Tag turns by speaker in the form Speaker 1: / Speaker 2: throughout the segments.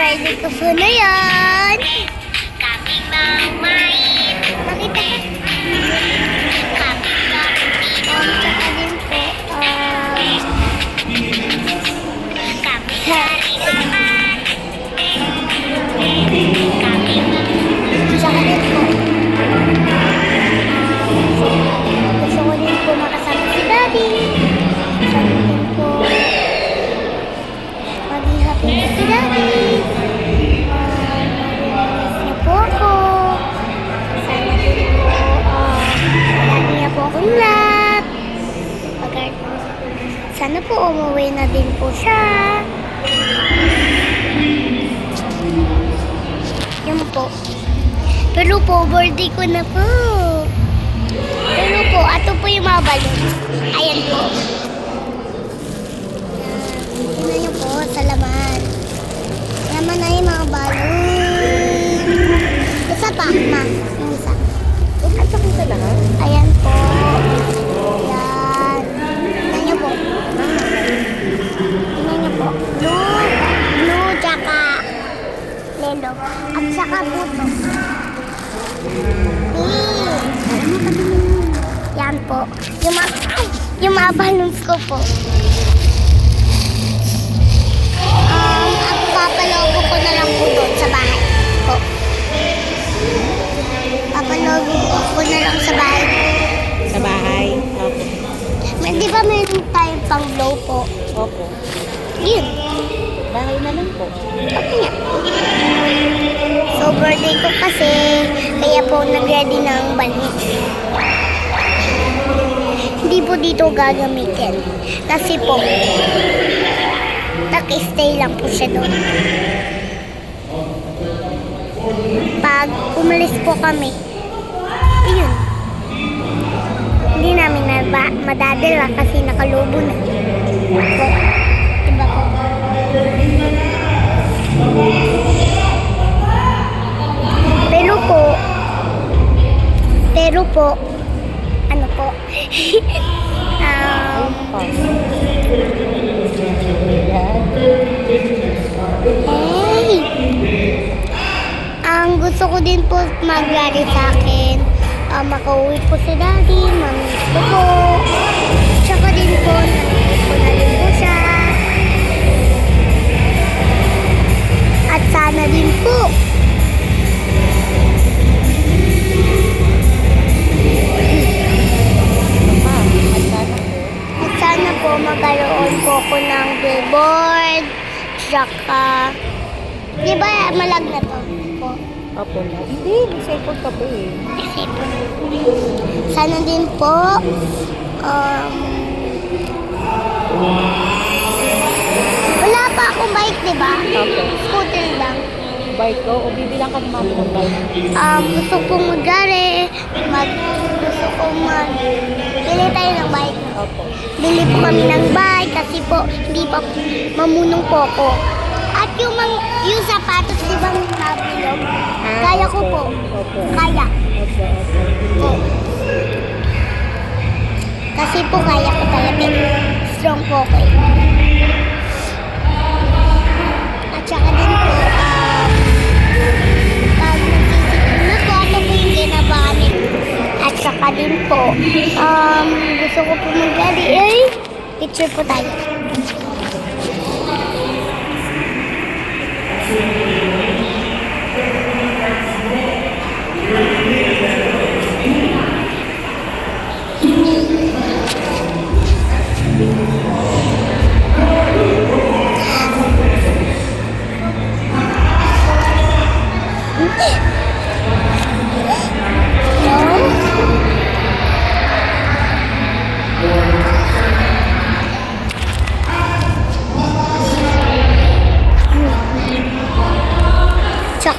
Speaker 1: Friday ko po na yan. Kaming mamain. Makita ka. Siya. Yun po. Pero po, birthday ko na po. Pero po, ato po yung mga balon. Ayan po. Tingnan niyo po, sa laman. Laman na yung mga balon. Isa pa, ma. Yung isa.
Speaker 2: At sa kung lahat?
Speaker 1: Ayan po. Ayan. Tingnan niyo po. Tingnan niyo po. Blue, blue, tsaka lelo. At saka buto. Pink. Yan po. Yung mga, ay, yung mga balloons ko po. Um, ang papalogo ko na lang po doon sa bahay ko. Papalogo ko na lang sa bahay.
Speaker 2: Sa bahay? Opo.
Speaker 1: May, di ba meron tayong pang blow po?
Speaker 2: Opo.
Speaker 1: Yun.
Speaker 2: Bahay na lang po.
Speaker 1: Okay nga. Birthday ko kasi, kaya po nag-ready ng balloons. Hindi po dito gagamitin. Kasi po, tak-stay lang po siya doon. Pag umalis po kami, ayun. Hindi namin na madadala kasi nakalubo na. Po. Pero po, ano po, um, hey, ang gusto ko din po magyari sa akin, uh, makauwi po si daddy, mamiss ko po, ako ng billboard, tsaka, di ba malag na to po?
Speaker 2: Opo na. Hindi, may cellphone ka pa eh.
Speaker 1: Kasi po, sana din po, um, wala pa akong bike, di ba?
Speaker 2: Opo.
Speaker 1: Scooter lang.
Speaker 2: Bike ko, o bibilang ka naman ng bike.
Speaker 1: Um, gusto kong magari, mag, gusto kong mag, bili tayo ng bike.
Speaker 2: Opo.
Speaker 1: Bili po kami ng bike kasi po hindi pa mamunong po ako. At yung, mang, yung sapatos, di ba nabilog? Kaya ko po.
Speaker 2: Opo.
Speaker 1: Kaya
Speaker 2: Opo, opo.
Speaker 1: po. Kasi po kaya ko talaga. Strong po ako eh. Picture po tayo.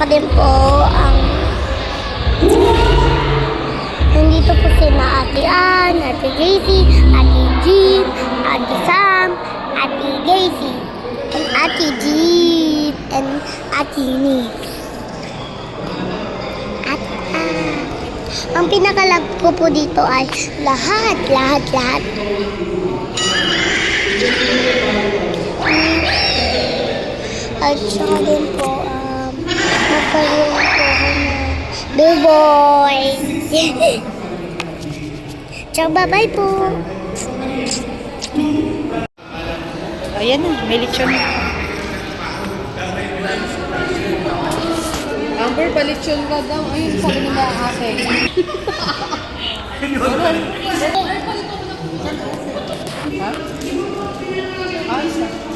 Speaker 1: ko din po ang nandito po si na Ate Ann, Ate JC, Ate Jean, Ate Sam, Ate Daisy, and Ate Jean, and Ate Nick. At, uh, ang pinakalag ko po dito ay lahat, lahat, lahat.
Speaker 2: At saka din po, Duboy. Ciao, bye-bye po.
Speaker 1: Ayan na, may lechon.
Speaker 3: Amber, palitsyon ka daw. Ayun, sabi nila ate. Ano? Ayun. Ayun.
Speaker 1: Ayun.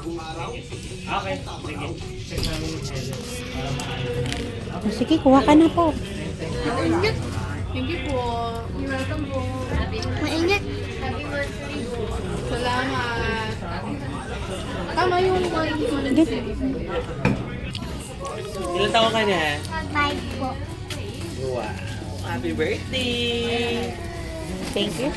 Speaker 1: Okay, sige. Check namin yung channel para maayos. Sige, kuha ka na po. Maingat.
Speaker 3: Thank you po. You're welcome po.
Speaker 2: Maingat. Happy birthday po.
Speaker 3: Salamat. Tama yung quality mo na
Speaker 4: Ilan taon ka niya?
Speaker 2: Five po.
Speaker 4: Wow. Happy birthday!
Speaker 1: Thank you.